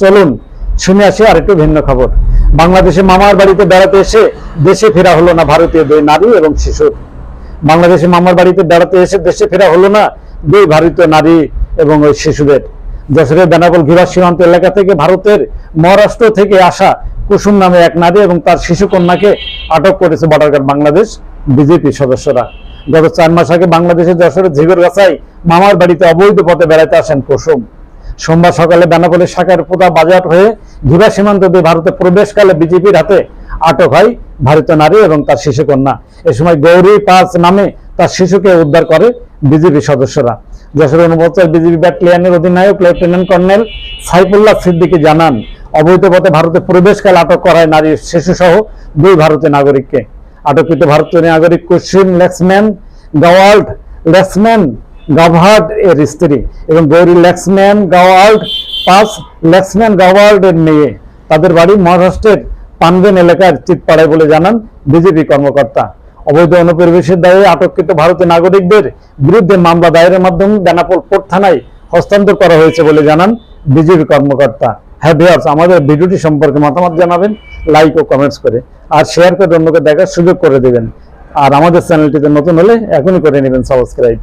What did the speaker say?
চলুন, শুনে আসি আর একটু ভিন্ন খবর। বাংলাদেশে মামার বাড়িতে বেড়াতে এসে দেশে ফেরা হলো না ভারতীয় দুই নারী এবং শিশুর বাংলাদেশে মামার বাড়িতে বেড়াতে এসে দেশে ফেরা হলো না দুই ভারতীয় নারী এবং ওই শিশুদের। যশোরের বেনাপোল ঘিরা সীমান্ত এলাকা থেকে ভারতের মহারাষ্ট্র থেকে আসা কুসুম নামে এক নারী এবং তার শিশু কন্যাকে আটক করেছে বর্ডার বাংলাদেশ বিজেপি সদস্যরা। গত চার মাস আগে বাংলাদেশের যশোরের ঝিগর গাছায় মামার বাড়িতে অবৈধ পথে বেড়াতে আসেন কুসুম। সোমবার সকালে বেনাপোলের শাখার পোতা বাজার হয়ে ঘিরা সীমান্ত দিয়ে ভারতে প্রবেশকালে বিজেপির হাতে আটক হয় ভারতীয় নারী এবং তার শিশু কন্যা এ সময় গৌরী পাঁচ নামে তার শিশুকে উদ্ধার করে বিজেপি সদস্যরা। যশোরের অনুবর্তক বিজেপি ব্যাটালিয়নের অধিনায়ক লেফটেন্যান্ট কর্নেল সাইফুল্লাহ সিদ্দিকী জানান, অবৈধ পথে ভারতে প্রবেশকালে আটক করায় নারী শিশু সহ দুই ভারতীয় নাগরিককে। আটককৃত ভারতীয় নাগরিক কুসিম লেক্সম্যান, গাওয়াল্ড লেক্সম্যান গাভার্ড এর স্ত্রী এবং গৌরী লেক্সম্যান গাওয়াল্ড পাস লেক্সম্যান গাওয়াল্ড এর মেয়ে। তাদের বাড়ি মহারাষ্ট্রের পানবেন এলাকার চিতপাড়ায় বলে জানান বিজেপি কর্মকর্তা। অবৈধ অনুপ্রবেশের দায়ে আটককৃত ভারতীয় নাগরিকদের বিরুদ্ধে মামলা দায়েরের মাধ্যমে বেনাপোল পোর্ট থানায় হস্তান্তর করা হয়েছে বলে জানান বিজেপি কর্মকর্তা। হ্যাঁ ভিউয়ার্স, আমাদের ভিডিওটি সম্পর্কে মতামত জানাবেন লাইক ও কমেন্টস করে, আর শেয়ার করে অন্যকে দেখার সুযোগ করে দেবেন। আর আমাদের চ্যানেলটিতে নতুন হলে এখনই করে নেবেন সাবস্ক্রাইব